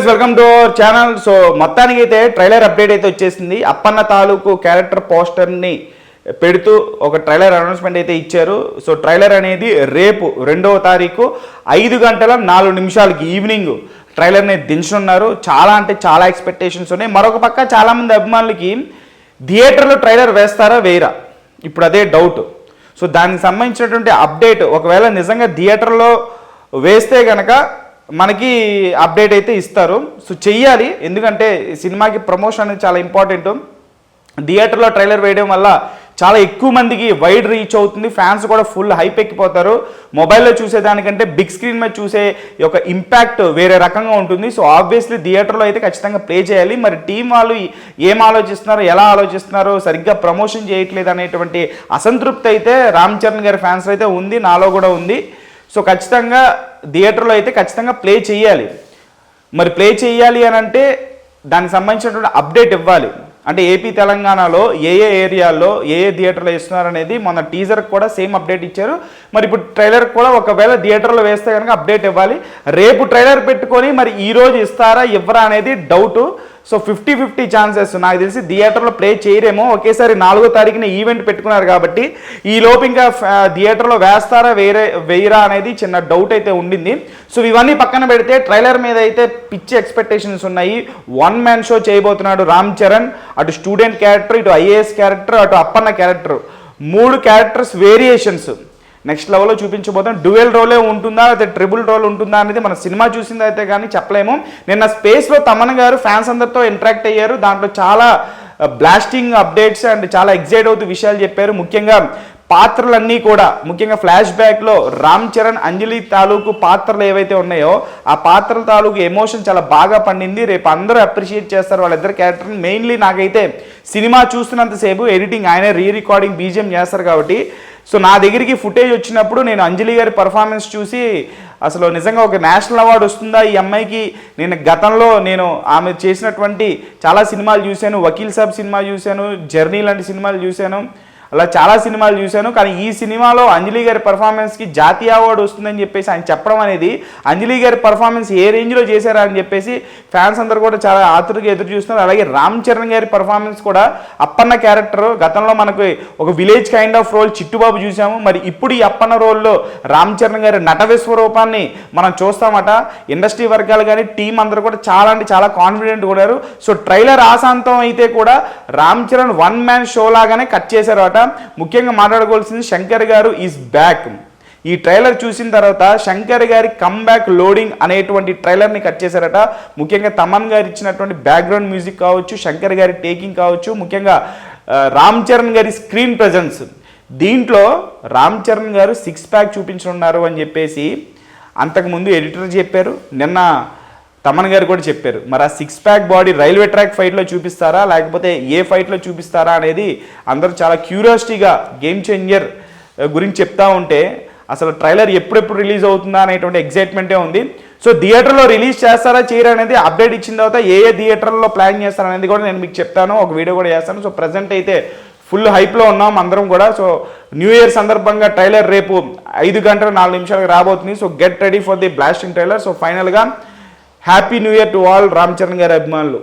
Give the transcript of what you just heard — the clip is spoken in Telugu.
Guys welcome to our channel so మొత్తానికి అయితే ట్రైలర్ అప్డేట్ అయితే వచ్చేసింది. అప్పన్న తాలూకు క్యారెక్టర్ పోస్టర్ని పెడుతూ ఒక ట్రైలర్ అనౌన్స్మెంట్ అయితే ఇచ్చారు. సో ట్రైలర్ అనేది రేపు రెండవ తారీఖు ఐదు గంటల నాలుగు నిమిషాలకి ఈవినింగ్ ట్రైలర్ని దించనున్నారు. చాలా అంటే చాలా ఎక్స్పెక్టేషన్స్ ఉన్నాయి. మరొక పక్క చాలామంది అభిమానులకి థియేటర్లో ట్రైలర్ వేస్తారా వేయరా? ఇప్పుడు అదే డౌట్ సో దానికి సంబంధించినటువంటి అప్డేట్ ఒకవేళ నిజంగా థియేటర్లో వేస్తే కనుక మనకి అప్డేట్ అయితే ఇస్తారు. సో చెయ్యాలి. ఎందుకంటే సినిమాకి ప్రమోషన్ అనేది చాలా ఇంపార్టెంట్ థియేటర్లో ట్రైలర్ వేయడం వల్ల చాలా ఎక్కువ మందికి వైడ్ రీచ్ అవుతుంది. ఫ్యాన్స్ కూడా ఫుల్ హైప్ ఎక్కిపోతారు. మొబైల్లో చూసేదానికంటే బిగ్ స్క్రీన్ మీద చూసే ఒక ఇంపాక్ట్ వేరే రకంగా ఉంటుంది. సో ఆబ్వియస్లీ థియేటర్లో అయితే ఖచ్చితంగా ప్లే చేయాలి. మరి టీం వాళ్ళు ఏం ఆలోచిస్తున్నారు? ఎలా ఆలోచిస్తున్నారో? సరిగ్గా ప్రమోషన్ చేయట్లేదు అనేటువంటి అసంతృప్తి అయితే రామ్ చరణ్ గారి ఫ్యాన్స్ అయితే ఉంది. నాలో కూడా ఉంది. సో ఖచ్చితంగా థియేటర్లో అయితే ఖచ్చితంగా ప్లే చేయాలి. మరి ప్లే చేయాలి అని అంటే దానికి సంబంధించినటువంటి అప్డేట్ ఇవ్వాలి. అంటే ఏపీ తెలంగాణలో ఏ ఏ ఏరియాల్లో ఏ ఏ థియేటర్లో ఇస్తున్నారు అనేది మొన్న టీజర్కి కూడా సేమ్ అప్డేట్ ఇచ్చారు. మరి ఇప్పుడు ట్రైలర్ కూడా ఒకవేళ థియేటర్లో వేస్తే కనుక అప్డేట్ ఇవ్వాలి. రేపు ట్రైలర్ పెట్టుకొని మరి ఈరోజు ఇస్తారా ఇవ్వరా అనేది doubt. So fifty fifty chances నాకు తెలిసి థియేటర్లో ప్లే చేయరేమో. ఒకేసారి నాలుగో తారీఖున ఈవెంట్ పెట్టుకున్నారు కాబట్టి ఈ లోపు ఇంకా థియేటర్లో వేస్తారా వేరే వేయరా అనేది చిన్న డౌట్ అయితే ఉండింది. సో ఇవన్నీ పక్కన పెడితే ట్రైలర్ మీద అయితే పిచ్చి ఎక్స్పెక్టేషన్స్ ఉన్నాయి. వన్ మ్యాన్ షో చేయబోతున్నాడు రామ్ చరణ్ అటు స్టూడెంట్ క్యారెక్టర్ ఇటు ఐఏఎస్ క్యారెక్టర్ అటు అప్పన్న క్యారెక్టర్ మూడు క్యారెక్టర్స్ వేరియేషన్స్ నెక్స్ట్ లెవెల్లో చూపించబోతాం డ్యూయల్ రోలే ఉంటుందా అయితే ట్రిపుల్ రోల్ ఉంటుందా అనేది మన సినిమా చూసింది అయితే కానీ చెప్పలేము. నిన్న స్పేస్లో తమన్ గారు ఫ్యాన్స్ అందరితో ఇంటరాక్ట్ అయ్యారు. దాంట్లో చాలా బ్లాస్టింగ్ అప్డేట్స్ అండ్ చాలా ఎగ్జైట్ అవుతూ విషయాలు చెప్పారు. ముఖ్యంగా పాత్రలన్నీ కూడా ముఖ్యంగా ఫ్లాష్ బ్యాక్లో రామ్ చరణ్ అంజలి తాలూకు పాత్రలు ఏవైతే ఉన్నాయో ఆ పాత్రల తాలూకు ఎమోషన్ చాలా బాగా పండింది. రేపు అందరూ అప్రిషియేట్ చేస్తారు వాళ్ళిద్దరు క్యారెక్టర్ని మెయిన్లీ నాకైతే సినిమా చూస్తున్నంతసేపు ఎడిటింగ్ ఆయనే రీ రికార్డింగ్ బీజిఎం చేస్తారు కాబట్టి సో నా దగ్గరికి ఫుటేజ్ వచ్చినప్పుడు నేను అంజలి గారి పర్ఫార్మెన్స్ చూసి అసలు నిజంగా ఒక నేషనల్ అవార్డు వస్తుందా ఈ అమ్మాయికి? నేను గతంలో నేను ఆమె చేసినటువంటి చాలా సినిమాలు చూశాను వకీల్ సాబ్ సినిమా చూశాను జర్నీ లాంటి సినిమాలు చూశాను. అలా చాలా సినిమాలు చూశాను కానీ ఈ సినిమాలో అంజలి గారి పర్ఫార్మెన్స్కి జాతీయ అవార్డు వస్తుందని చెప్పేసి ఆయన చెప్పడం అనేది అంజలి గారి పర్ఫార్మెన్స్ ఏ రేంజ్లో చేశారా అని చెప్పేసి ఫ్యాన్స్ అందరూ కూడా చాలా ఆతురుగా ఎదురు చూస్తున్నారు. అలాగే రామ్ చరణ్ గారి పర్ఫార్మెన్స్ కూడా అప్పన్న క్యారెక్టర్ గతంలో మనకు ఒక village kind of role Chittubabu చూసాము మరి ఇప్పుడు ఈ అప్పన్న రోల్లో రామ్ చరణ్ గారి నట విశ్వరూపాన్ని మనం చూస్తామట. ఇండస్ట్రీ వర్గాలు కానీ టీం అందరూ కూడా చాలా అంటే చాలా కాన్ఫిడెంట్ కూడా సో ట్రైలర్ ఆశాంతం అయితే కూడా Ram Charan one man show లాగానే కట్ చేశారట ముఖ్యంగా మాట్లాడుకోవాల్సింది శంకర్ గారు ఈజ్ బ్యాక్ ఈ ట్రైలర్ చూసిన తర్వాత శంకర్ గారి కమ్బ్యాక్ లోడింగ్ అనేటువంటి ట్రైలర్ని కట్ చేశారట. ముఖ్యంగా తమన్ గారు ఇచ్చినటువంటి బ్యాక్గ్రౌండ్ మ్యూజిక్ కావచ్చు శంకర్ గారి టేకింగ్ కావచ్చు ముఖ్యంగా రామ్ చరణ్ గారి స్క్రీన్ ప్రజెన్స్ దీంట్లో రామ్ చరణ్ గారు సిక్స్ ప్యాక్ చూపించనున్నారు అని చెప్పేసి అంతకుముందు ఎడిటర్ చెప్పారు. నిన్న తమన్ గారు కూడా చెప్పారు. మరి ఆ six pack body railway track ఫైట్లో చూపిస్తారా? లేకపోతే ఏ ఫైట్లో చూపిస్తారా అనేది అందరూ చాలా క్యూరియాసిటీగా గేమ్ చేంజర్ గురించి చెప్తా ఉంటే అసలు ట్రైలర్ ఎప్పుడెప్పుడు రిలీజ్ అవుతుందా అనేటువంటి ఎగ్జైట్మెంటే ఉంది. సో థియేటర్లో రిలీజ్ చేస్తారా చేయరా అనేది అప్డేట్ ఇచ్చిన తర్వాత ఏ ఏ థియేటర్లో ప్లాన్ చేస్తారా అనేది కూడా నేను మీకు చెప్తాను. ఒక వీడియో కూడా చేస్తాను. సో ప్రజెంట్ అయితే ఫుల్ హైప్లో ఉన్నాం అందరం కూడా. సో న్యూ ఇయర్ సందర్భంగా ట్రైలర్ రేపు ఐదు గంటల నాలుగు నిమిషాలకు రాబోతుంది. So get ready for the blasting trailer so ఫైనల్గా happy new year to all Ram Charan గారి అభిమానులు.